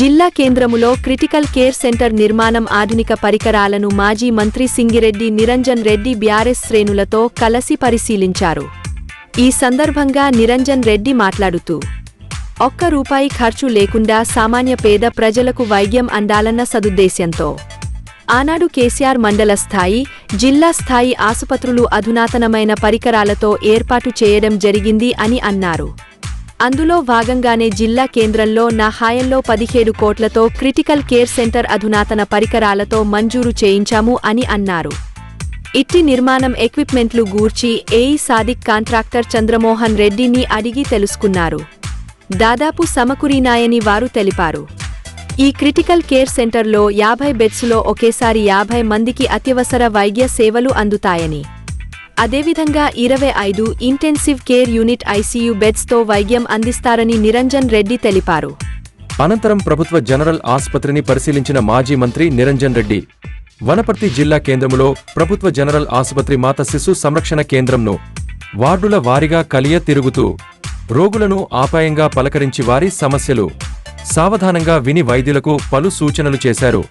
జిల్లా కేంద్రములో critical care centre నిర్మాణం ఆధునిక పరికరాలను మాజీ మంత్రి సింగిరెడ్డి నిరంజన్ రెడ్డి బ్యారెస్ శ్రేణులతో కలసి పరిశీలించారు. ఈ సందర్భంగా నిరంజన్ రెడ్డి మాట్లాడుతూ ఒక్క రూపాయి ఖర్చు లేకుండా సామాన్య పేద ప్రజలకు వైద్యం అందాలన్న సదుద్దేశ్యంతో ఆనాడు కేసీఆర్ మండల స్థాయి జిల్లా స్థాయి ఆసుపత్రులు అధునాతనమైన పరికరాలతో ఏర్పాటు చేయడం జరిగింది అని అన్నారు. అందులో భాగంగానే జిల్లా కేంద్రంలో నా హాయంలో పదిహేడు కోట్లతో క్రిటికల్ కేర్ సెంటర్ అధునాతన పరికరాలతో మంజూరు చేయించాము అని అన్నారు. ఇట్టి నిర్మాణం ఎక్విప్మెంట్లు గూర్చి ఏఈ సాదిక్ కాంట్రాక్టర్ చంద్రమోహన్ రెడ్డిని అడిగి తెలుసుకున్నారు. దాదాపు సమకూరినాయని వారు తెలిపారు. ఈ క్రిటికల్ కేర్ సెంటర్లో యాభై బెడ్స్లో ఒకేసారి యాభై మందికి అత్యవసర వైద్య సేవలు అందుతాయని. అదేవిధంగా ఇరవై ఐదు ఇంటెన్సివ్ కేర్ యూనిట్ ఐసీయూ బెడ్స్తో వైద్యం అందిస్తారని నిరంజన్ రెడ్డి తెలిపారు. అనంతరం ప్రభుత్వ జనరల్ ఆసుపత్రిని పరిశీలించిన మాజీ మంత్రి నిరంజన్ రెడ్డి వనపర్తి జిల్లా కేంద్రములో ప్రభుత్వ జనరల్ ఆసుపత్రి మాత శిశు సంరక్షణ కేంద్రంను వార్డుల వారీగా కలియ తిరుగుతూ రోగులను ఆపాయంగా పలకరించి వారి సమస్యలు సావధానంగా విని వైద్యులకు పలు సూచనలు చేశారు.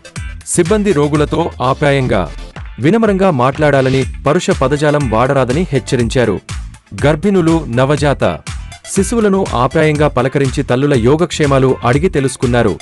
సిబ్బంది రోగులతో ఆప్యాయంగా వినమ్రంగా మాట్లాడాలని పరుష పదజాలం వాడరాదని హెచ్చరించారు. గర్భిణులు నవజాత శిశువులను ఆప్యాయంగా పలకరించి తల్లుల యోగక్షేమాలు అడిగి తెలుసుకున్నారు.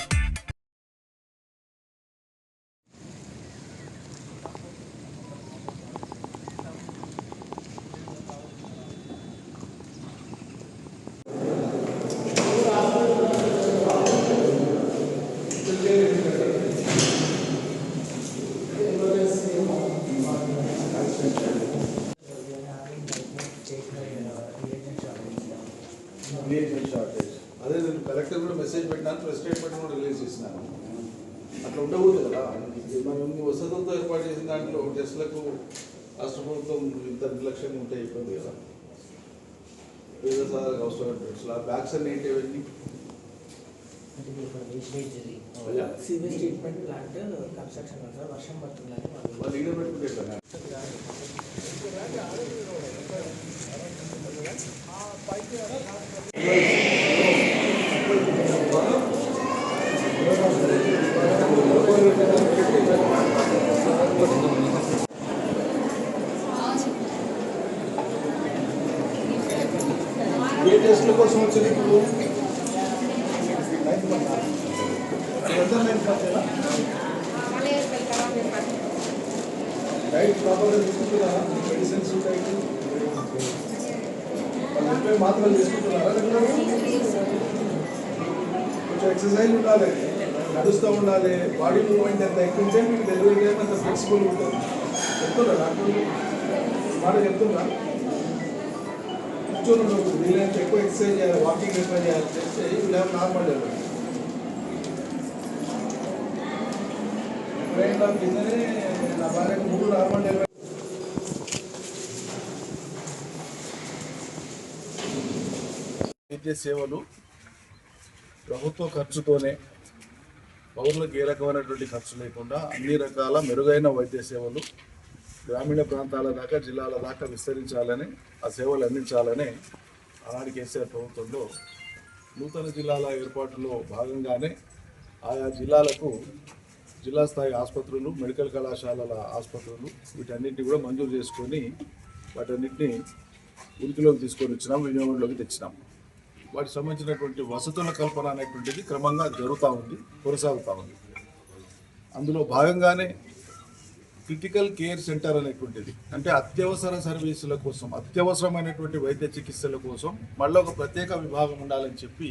రియేషన్ షార్టేజ్ అదే నేను కలెక్టర్ కూడా మెసేజ్ పెట్టినాను ప్రెస్ స్టేట్మెంట్ కూడా రిలీజ్ చేసినాను అట్లా ఉండకూడదు కదా. మనం ఇన్ని వసతులతో ఏర్పాటు చేసిన దాంట్లో టెస్ట్లకు రాష్ట్ర ప్రభుత్వం ఇంత నిర్లక్ష్యంగా ఉంటే ఇబ్బంది కదా. పేద సాధారణ అవసరమైన టెస్ట్లు ఆ బ్యాగ్స్ అన్ని ఏంటి అవన్నీ? ట్రీట్మెంట్ ప్లాంట్ కన్స్ట్రక్షన్ వర్షం పడుతుందని ఏ టెస్ట్ల కోసం వచ్చింది ఇప్పుడు? ఎంత నైన్ పర్సెంటా? డైట్ ప్రాపర్గా తీసుకుంటున్నారా మెడిసిన్స్ డైట్ వాళ్ళు చెప్పే మాత్రలు తీసుకుంటున్నారా కొంచెం ఎక్సర్సైజ్ ఉండాలి. నడుస్తూ ఉండాలి. బాడీ మూవ్మెంట్ ఎంత ఎక్కువ ఉంటే మీకు డెలివరీ అంత ఫ్లెక్సిబుల్ ఉంటుంది. చెప్తున్నా డాక్టర్ మాట చెప్తున్నా కూర్చొని ఉండకూడదు ఎక్కువ ఎక్సర్సైజ్ చేయాలి వాకింగ్ ఎక్కువ చేయాలి చేస్తే యూ నార్మల్ డెలివరీ బ్రెయిన్ లాక్ కిందనే నా భార్యకు మూడు నార్మల్ డెలివరీ వైద్య సేవలు ప్రభుత్వ ఖర్చుతోనే పౌరులకు ఏ రకమైనటువంటి ఖర్చు లేకుండా అన్ని రకాల మెరుగైన వైద్య సేవలు గ్రామీణ ప్రాంతాల దాకా జిల్లాల దాకా విస్తరించాలని ఆ సేవలు అందించాలని ఆనాడు కేసీఆర్ ప్రభుత్వంలో నూతన జిల్లాల ఏర్పాటులో భాగంగానే ఆయా జిల్లాలకు జిల్లా స్థాయి ఆసుపత్రులు మెడికల్ కళాశాలల ఆసుపత్రులు వీటన్నిటిని కూడా మంజూరు చేసుకొని వాటన్నిటిని ఉనికిలోకి తీసుకొని వచ్చినాం వినియోగంలోకి తెచ్చినాం. వాటికి సంబంధించినటువంటి వసతుల కల్పన అనేటువంటిది క్రమంగా జరుగుతూ ఉంది కొనసాగుతూ ఉంది. అందులో భాగంగానే క్రిటికల్ కేర్ సెంటర్ అనేటువంటిది. అంటే అత్యవసర సర్వీసుల కోసం అత్యవసరమైనటువంటి వైద్య చికిత్సల కోసం మళ్ళీ ఒక ప్రత్యేక విభాగం ఉండాలని చెప్పి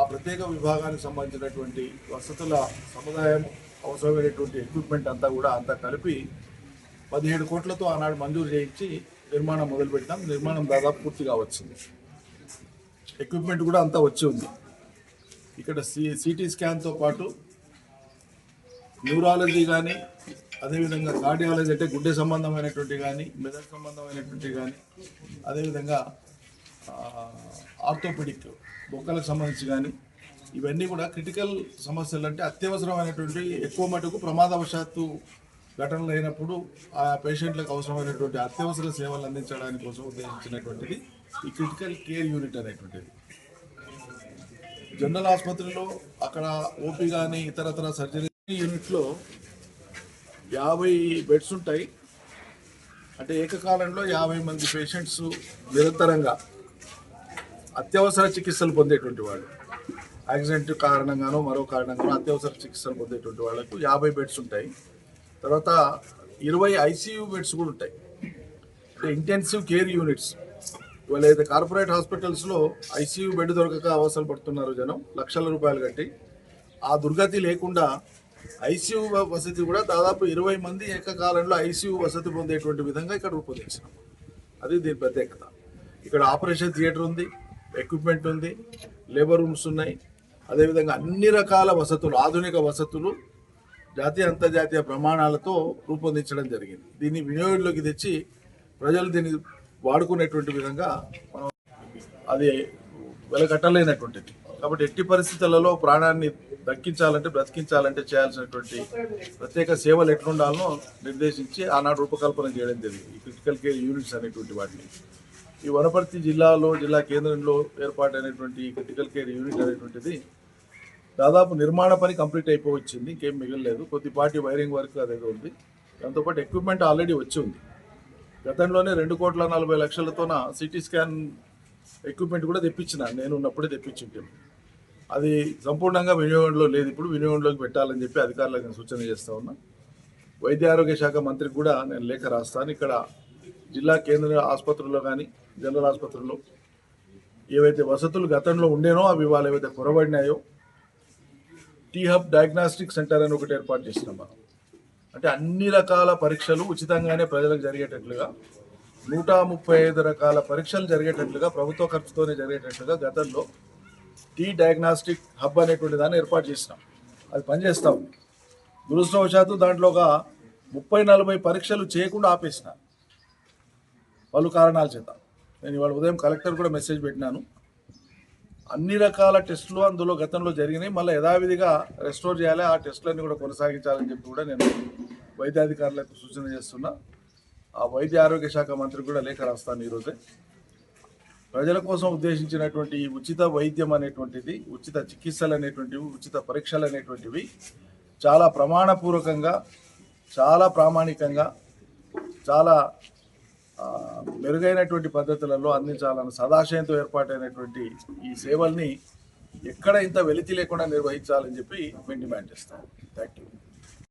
ఆ ప్రత్యేక విభాగానికి సంబంధించినటువంటి వసతుల సముదాయం అవసరమైనటువంటి ఎక్విప్మెంట్ అంతా కూడా అంతా కలిపి పదిహేడు కోట్లతో ఆనాడు మంజూరు చేయించి నిర్మాణం మొదలుపెట్టాం నిర్మాణం దాదాపు పూర్తిగా వచ్చింది ఎక్విప్మెంట్ కూడా అంతా వచ్చి ఉంది. ఇక్కడ సి సిటీ స్కాన్తో పాటు న్యూరాలజీ కానీ అదేవిధంగా కార్డియాలజీ అంటే గుండె సంబంధమైనటువంటి కానీ మెదడు సంబంధమైనటువంటి కానీ అదేవిధంగా ఆర్థోపెడిక్ బొక్కలకు సంబంధించి కానీ ఇవన్నీ కూడా క్రిటికల్ సమస్యలు అంటే అత్యవసరమైనటువంటి ఎక్కువ మటుకు ప్రమాదవశాత్తు ఘటనలు అయినప్పుడు ఆ పేషెంట్లకు అవసరమైనటువంటి అత్యవసర సేవలు అందించడానికి కోసం ఉద్దేశించినటువంటిది ఈ క్రిటికల్ కేర్ యూనిట్ అనేటువంటిది. జనరల్ ఆసుపత్రిలో అక్కడ ఓపీ కానీ ఇతరతర సర్జరీ యూనిట్లో యాభై బెడ్స్ ఉంటాయి. అంటే ఏకకాలంలో యాభై మంది పేషెంట్స్ నిరంతరంగా అత్యవసర చికిత్సలు పొందేటువంటి వాళ్ళు. యాక్సిడెంట్ కారణంగానో మరో కారణంగానో అత్యవసర చికిత్సలు పొందేటువంటి వాళ్ళకు యాభై బెడ్స్ ఉంటాయి. తర్వాత ఇరవై ఐసీయూ బెడ్స్ కూడా ఉంటాయి. అంటే ఇంటెన్సివ్ కేర్ యూనిట్స్ ఇవాళ అయితే కార్పొరేట్ హాస్పిటల్స్లో ఐసీయూ బెడ్ దొరకక అవసరం పడుతున్నారు జనం లక్షల రూపాయలు కట్టి ఆ దుర్గతి లేకుండా ఐసీయూ వసతి కూడా దాదాపు ఇరవై మంది ఏకకాలంలో ఐసీయూ వసతి పొందేటువంటి విధంగా ఇక్కడ రూపొందించినాం అది దీని ప్రత్యేకత. ఇక్కడ ఆపరేషన్ థియేటర్ ఉంది ఎక్విప్మెంట్ ఉంది లేబర్ రూమ్స్ ఉన్నాయి. అదేవిధంగా అన్ని రకాల వసతులు ఆధునిక వసతులు జాతీయ అంతర్జాతీయ ప్రమాణాలతో రూపొందించడం జరిగింది. దీన్ని వినియోగంలోకి తెచ్చి ప్రజలు దీన్ని వాడుకునేటువంటి విధంగా మనం అది వెలకట్టలేనటువంటిది. కాబట్టి ఎట్టి పరిస్థితులలో ప్రాణాన్ని దక్కించాలంటే బ్రతికించాలంటే చేయాల్సినటువంటి ప్రత్యేక సేవలు ఎట్లుండాలనో నిర్దేశించి ఆనాడు రూపకల్పన చేయడం జరిగింది. ఈ క్రిటికల్ కేర్ యూనిట్స్ అనేటువంటి వాటిని. ఈ వనపర్తి జిల్లాలో జిల్లా కేంద్రంలో ఏర్పాటైనటువంటి క్రిటికల్ కేర్ యూనిట్ అనేటువంటిది దాదాపు నిర్మాణ పని కంప్లీట్ అయిపోవచ్చింది. ఇంకేం మిగలలేదు. కొద్దిపాటి వైరింగ్ వర్క్ అదేదో ఉంది. దాంతోపాటు ఎక్విప్మెంట్ ఆల్రెడీ వచ్చి ఉంది. గతంలోనే రెండు కోట్ల నలభై లక్షలతోన సిటీ స్కాన్ ఎక్విప్మెంట్ కూడా తెప్పించిన. నేను ఉన్నప్పుడే తెప్పించింటాను అది సంపూర్ణంగా వినియోగంలో లేదు. ఇప్పుడు వినియోగంలోకి పెట్టాలని చెప్పి అధికారులకు నేను సూచన చేస్తూ ఉన్నా. వైద్య ఆరోగ్య శాఖ మంత్రికి కూడా నేను లేఖ రాస్తాను. ఇక్కడ జిల్లా కేంద్ర ఆసుపత్రుల్లో కానీ జనరల్ ఆసుపత్రుల్లో ఏవైతే వసతులు గతంలో ఉండేనో అవి ఇవాళ ఏవైతే కొరబడినాయో టీ హబ్ డయాగ్నాస్టిక్ సెంటర్ అని ఒకటి ఏర్పాటు చేసినాం మనం. అంటే అన్ని రకాల పరీక్షలు ఉచితంగానే ప్రజలకు జరిగేటట్లుగా నూట ముప్పై ఐదు రకాల పరీక్షలు జరిగేటట్లుగా ప్రభుత్వ ఖర్చుతోనే జరిగేటట్లుగా గతంలో టీ డయాగ్నాస్టిక్ హబ్ అనేటువంటి దాన్ని ఏర్పాటు చేసినాం. అది పనిచేస్తూ. ఉంది దురదృష్టవశాత్తు దాంట్లో ఒక ముప్పై నలభై పరీక్షలు చేయకుండా ఆపేసిన. పలు కారణాల చేత. నేను ఇవాళ ఉదయం కలెక్టర్ కూడా మెసేజ్ పెట్టినాను. అన్ని రకాల టెస్టులు అందులో గతంలో జరిగినాయి. మళ్ళీ యథావిధిగా రెస్టోర్ చేయాలి ఆ టెస్టులన్నీ కూడా కొనసాగించాలని చెప్పి కూడా నేను వైద్యాధికారులకు సూచన చేస్తున్నా. ఆ వైద్య ఆరోగ్య శాఖ మంత్రి కూడా లేఖ రాస్తాను ఈరోజే. ప్రజల కోసం ఉద్దేశించినటువంటి ఉచిత వైద్యం అనేటువంటిది ఉచిత చికిత్సలు అనేటువంటివి ఉచిత పరీక్షలు అనేటువంటివి చాలా ప్రమాణపూర్వకంగా చాలా ప్రామాణికంగా చాలా మెరుగైనటువంటి పద్ధతులలో అందించాలన్న సదాశయంతో ఏర్పాటైనటువంటి ఈ సేవల్ని ఎక్కడ ఇంత వెలితి లేకుండా నిర్వహించాలని చెప్పి మేము డిమాండ్ చేస్తాం. Thank you